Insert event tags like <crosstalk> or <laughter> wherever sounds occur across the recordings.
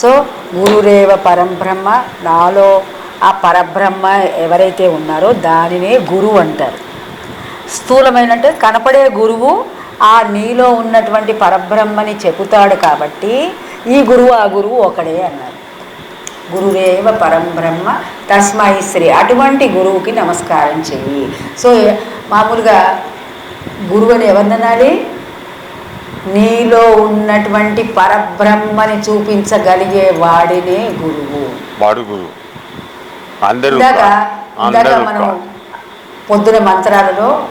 So గురురేవ పరంబ్రహ్మ నాలో ఆ పరబ్రహ్మ ఎవరైతే ఉన్నారో దానినే గురువు అంటారు. స్థూలమైన అంటే కనపడే గురువు ఆ నీలో ఉన్నటువంటి పరబ్రహ్మని చెబుతాడు కాబట్టి ఈ గురువు ఆ గురువు ఒకడే అన్నారు. గురురేవ పరంబ్రహ్మ తస్మై శ్రీ అటువంటి గురువుకి నమస్కారం చెయ్యి. సో మామూలుగా గురువు అని ఎవరిననాలి? నీలో ఉన్నటువంటి పరబ్రహ్మని చూపించగలిగే వాడినే గురువు. వాడు గురువు. అందరూ ఇందాక కా- ఇందాక అందరూ మనం పొద్దున మంత్రాలలో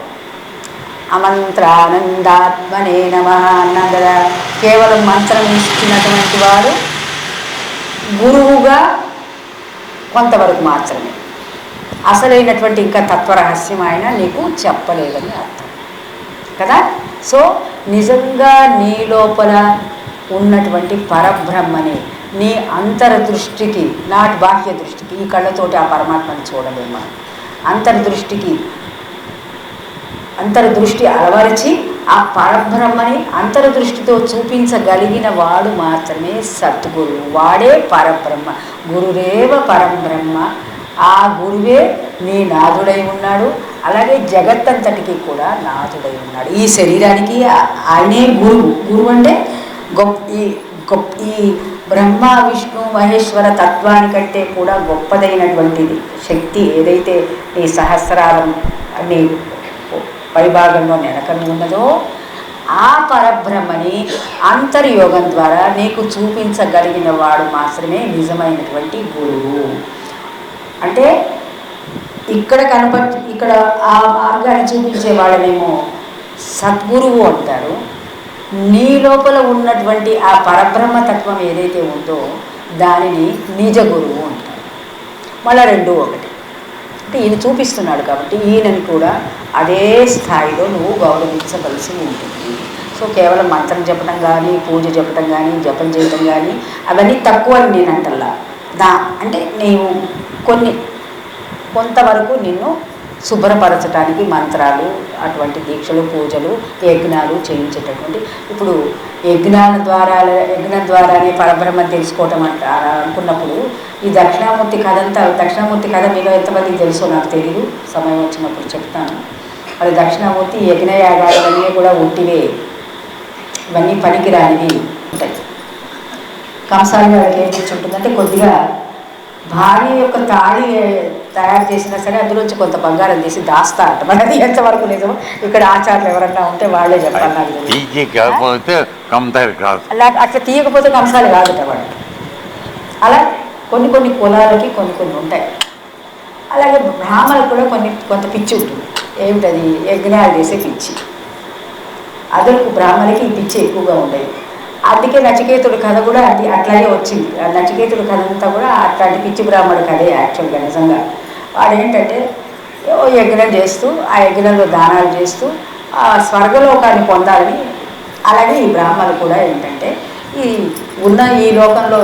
అమంత్రానందాత్మనే నమ అన్నాం కదా. కేవలం మంత్రం ఇచ్చినటువంటి వాడు గురువుగా కొంతవరకు మాత్రమే. అసలైనటువంటి ఇంకా తత్వరహస్యం ఆయన నీకు చెప్పలేదని అర్థం. కదా? సో నిజంగా నీ లోపల ఉన్నటువంటి పరబ్రహ్మని నీ అంతర్దృష్టికి నాటి బాహ్య దృష్టికి ఈ కళ్ళతోటి ఆ పరమాత్మని చూడలేము మనం. అంతర్దృష్టికి అంతర్దృష్టి అలవరిచి ఆ పరబ్రహ్మని అంతర్దృష్టితో చూపించగలిగిన వాడు మాత్రమే సద్గురువు వాడే పరబ్రహ్మ. గురురేవ పరబ్రహ్మ. ఆ గురువే నీ నాదుడై ఉన్నాడు. అలాగే జగత్తంతటికి కూడా నాథుడై ఉన్నాడు. ఈ శరీరానికి ఆయనే గురువు. గురువు అంటే గొప్ప ఈ గొప్ప ఈ బ్రహ్మ విష్ణు మహేశ్వర తత్వానికంటే కూడా గొప్పదైనటువంటిది శక్తి ఏదైతే నీ సహస్రారం నీ పైభాగంలో నెలకొని ఉన్నదో ఆ పరబ్రహ్మని అంతర్యోగం ద్వారా నీకు చూపించగలిగిన వాడు మాత్రమే నిజమైనటువంటి గురువు. అంటే ఇక్కడ కనప ఇక్కడ ఆ మార్గాన్ని చూపించే వాళ్ళనేమో సద్గురువు అంటారు. నీ లోపల ఉన్నటువంటి ఆ పరబ్రహ్మ తత్వం ఏదైతే ఉందో దానిని నిజ గురువు అంటారు. మళ్ళీ రెండు ఒకటి. అంటే ఈయన చూపిస్తున్నాడు కాబట్టి ఈయనని కూడా అదే స్థాయిలో నువ్వు గౌరవించవలసి ఉంటుంది. సో కేవలం మంత్రం చెప్పడం కానీ పూజ చెప్పడం కానీ జపం చేయడం కానీ అవన్నీ తక్కువ అని నేను అంటల్లా. దా అంటే నీవు కొన్ని కొంతవరకు నిన్ను శుభ్రపరచడానికి మంత్రాలు అటువంటి దీక్షలు పూజలు యజ్ఞాలు చేయించేటటువంటి ఇప్పుడు యజ్ఞాల ద్వారా యజ్ఞం ద్వారానే పరబ్రహ్మ తెలుసుకోవటం అంట అనుకున్నప్పుడు ఈ దక్షిణామూర్తి కథ అంతా దక్షిణామూర్తి కథ మీలో ఎంతమందికి తెలుసో నాకు తెలియదు సమయం వచ్చినప్పుడు చెప్తాను. అది దక్షిణామూర్తి యజ్ఞయాగాలు అన్నీ కూడా ఉట్టివే ఇవన్నీ పనికిరానివి ఉంటాయి. కంసాలి గారికి ఏం ఉంటుందంటే కొద్దిగా భార్య యొక్క తాళి తయారు చేసినా సరే అందులోంచి కొంత బంగారం తీసి దాస్తా అంట మరి అది ఎంతవరకు నిజమో ఇక్కడ ఆచారాలు ఎవరన్నా ఉంటే వాళ్ళే చెప్పాలి కాకపోతే కాదు. అలా అట్లా తీయకపోతే కంసాలి కాదుట వాడు అలా కొన్ని కొన్ని కులాలకి కొన్ని కొన్ని ఉంటాయి. అలాగే బ్రాహ్మణులకు కూడా కొన్ని కొంత పిచ్చి ఉంటుంది. ఏమిటది? యజ్ఞాలు చేసే పిచ్చి. అదలకు బ్రాహ్మణులకి ఈ పిచ్చి ఎక్కువగా ఉండేది. అందుకే నచికేతుడు కథ కూడా అది అట్లాగే వచ్చింది. ఆ కథ అంతా కూడా అట్లాంటి పిచ్చి బ్రాహ్మణుడి కథే యాక్చువల్గా నిజంగా. వాడు ఏంటంటే యజ్ఞం చేస్తూ ఆ యజ్ఞంలో దానాలు చేస్తూ ఆ స్వర్గలోకాన్ని పొందాలని అలాగే ఈ బ్రాహ్మణులు కూడా ఏంటంటే ఈ ఉన్న ఈ లోకంలో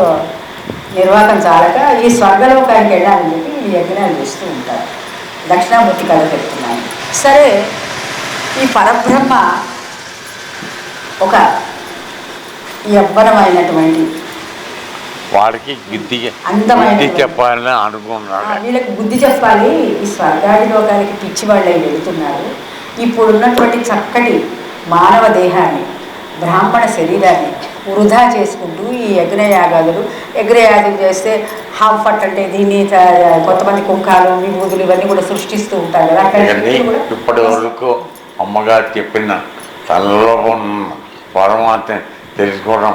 నిర్వాహకం చాలక ఈ స్వర్గలోకానికి వెళ్ళాలని చెప్పి ఈ యజ్ఞాలు చేస్తూ ఉంటారు. దక్షిణామూర్తి కథ పెడుతున్నాను సరే ఈ పరబ్రహ్మ ఒక యవ్వనమైనటువంటి వాడికి బుద్ధి బుద్ధి చెప్పాలని అనుకున్నాడు. వీళ్ళకి బుద్ధి చెప్పాలి. ఈ స్వర్గాది లోకాలకి పిచ్చి వాళ్ళై వెళుతున్నారు. ఇప్పుడున్నటువంటి చక్కటి మానవ దేహాన్ని బ్రాహ్మణ శరీరాన్ని వృధా చేసుకుంటూ ఈ యజ్ఞయాగాదులు యజ్ఞయాగం చేస్తే హాఫ్ ఫట్ అంటే దీన్ని కొంతమంది కుంకాలు విభూతులు ఇవన్నీ కూడా సృష్టిస్తూ ఉంటారు కదా. ఇప్పటి వరకు అమ్మగారు చెప్పిన తనలో ఉన్న పరమాత్మ తెలుసుకోవడం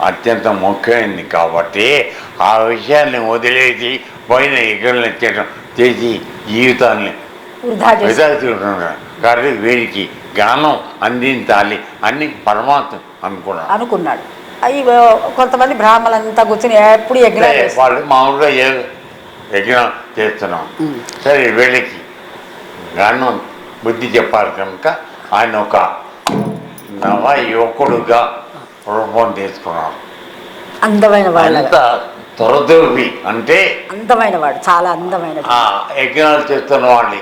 అత్యంత ముఖ్యమైనది కాబట్టి ఆ విషయాన్ని వదిలేసి పైన ఎగురలు చేయడం చేసి జీవితాన్ని వృధా కాబట్టి వీరికి జ్ఞానం అందించాలి అని పరమాత్మ అనుకున్నాడు. అనుకున్నాడు. అవి కొంతమంది బ్రాహ్మణులంతా కూర్చొని ఎప్పుడు చేస్తారు? వాళ్ళు మామూలుగా యజ్ఞం చేస్తున్నాం. సరే వీళ్ళకి జ్ఞానం బుద్ధి చెప్పాలి కనుక ఆయన ఒక నవ యువకుడుగా రూపం తీసుకున్నాడు అందమైన వాళ్ళ అంత అంటే అందమైన వాడు చాలా అందమైన ఆ యజ్ఞాలు చేస్తున్న వాళ్ళని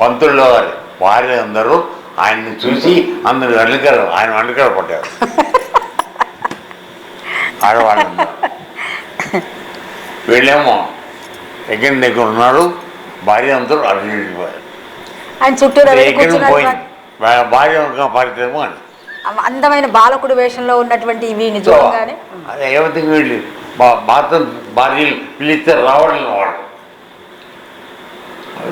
పంతుల్లో వారి వారి అందరూ ఆయన్ని చూసి అందరు వెనుకలు ఆయన వెనుకలు పడ్డారు. <laughs> ఆడవాళ్ళు. వీళ్ళేమో ఎగ్గిన దగ్గర ఉన్నారు భార్య అందరూ అటు వెళ్ళిపోయారు ఆయన వెళ్ళి ఎగ్గిన కూర్చున్నారు పోయింది. భార్య ఒక పరిచయము అని. అందమైన బాలకుడు వేషంలో ఉన్నటువంటి వీని సో చూడగానే ఏమైతే వీళ్ళు? భారత భార్యలు పిలిస్తే రావడం వాడు.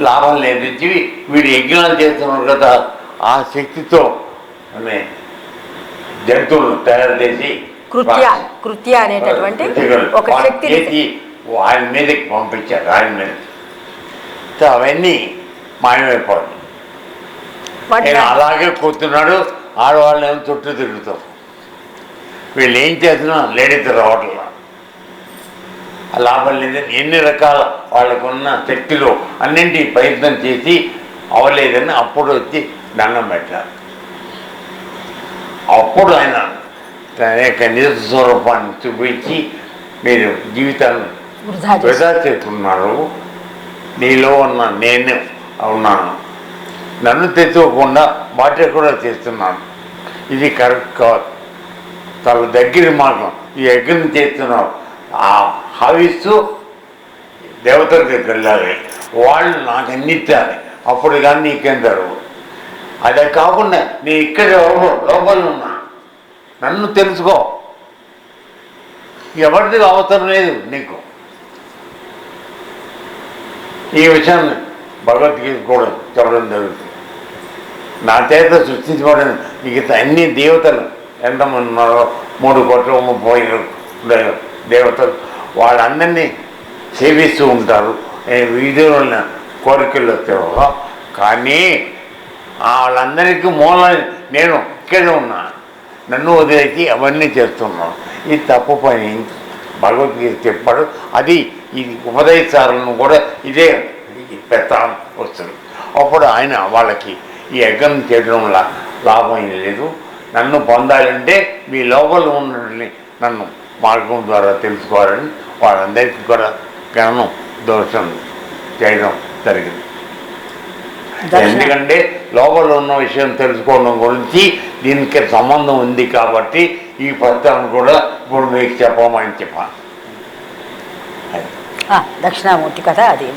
లాభం ఇచ్చి వీడు యజ్ఞాలు చేస్తున్నారు కదా ఆ శక్తితో జంతువులు తయారు చేసి కృత్య కృత్య అనేటటువంటి ఒక చేసి ఆయన మీదకి పంపించారు ఆయన మీద. అవన్నీ మాయమైపోయింది అలాగే కూర్చున్నాడు ఆడవాళ్ళు ఏమో చుట్టూ తిరుగుతారు వీళ్ళు ఏం చేసినా లేడీస్ రావట్లా ఆ లాభం లేదు ఎన్ని రకాల వాళ్ళకున్న శక్తులు అన్నింటి ప్రయత్నం చేసి అవలేదని అప్పుడు వచ్చి దండం పెట్టారు. అప్పుడు ఆయన తన యొక్క నిజ స్వరూపాన్ని చూపించి మీరు జీవితాన్ని వృధా చేస్తున్నారు. నీలో ఉన్న నేను ఉన్నాను. నన్ను తెచ్చుకోకుండా వాటి కూడా చేస్తున్నాను. ఇది కరెక్ట్ కాదు. తన దగ్గర మార్గం ఈ యజ్ఞం చేస్తున్నావు. ఆ హవిస్తూ దేవతల దగ్గరికి వెళ్ళాలి. వాళ్ళు నాకు అన్నిచ్చాలి అప్పుడు కానీ నీకేం జరగవు అదే కాకుండా నీ ఇక్కడ లోపల ఉన్నా. నన్ను తెలుసుకో. ఎవరిది అవసరం లేదు నీకు. ఈ విషయాన్ని భగవద్గీత కూడా చెప్పడం జరుగుతుంది. నా చేత సృష్టించబడిన మిగతా అన్ని దేవతలు ఎంతమంది ఉన్నారో మూడు కోట్ల ముప్పై దేవతలు వాళ్ళందరినీ సేవిస్తూ ఉంటారు. ఏ కోరికలు వచ్చేవో కానీ వాళ్ళందరికీ మూలం నేను ఇక్కడే ఉన్నా. నన్ను వదిలేసి అవన్నీ చేస్తున్నాను. ఇది తప్పు పని భగవద్గీత చెప్పాడు. అది ఇది ఉపదేశాలను కూడా ఇదే పెద్ద వస్తుంది అప్పుడు ఆయన వాళ్ళకి ఈ యజ్ఞం చేయడం వల్ల లాభం ఏం లేదు. నన్ను పొందాలంటే మీ లోపల ఉన్నని నన్ను మార్గం ద్వారా తెలుసుకోవాలని వాళ్ళందరికీ కూడా జ్ఞానం దోషం చేయడం జరిగింది. ఎందుకంటే లోపల ఉన్న విషయం తెలుసుకోవడం గురించి దీనికి సంబంధం ఉంది కాబట్టి ఈ పత్రం కూడా ఇప్పుడు మీకు చెప్పమని చెప్పాను. దక్షిణామూర్తి కథ అది.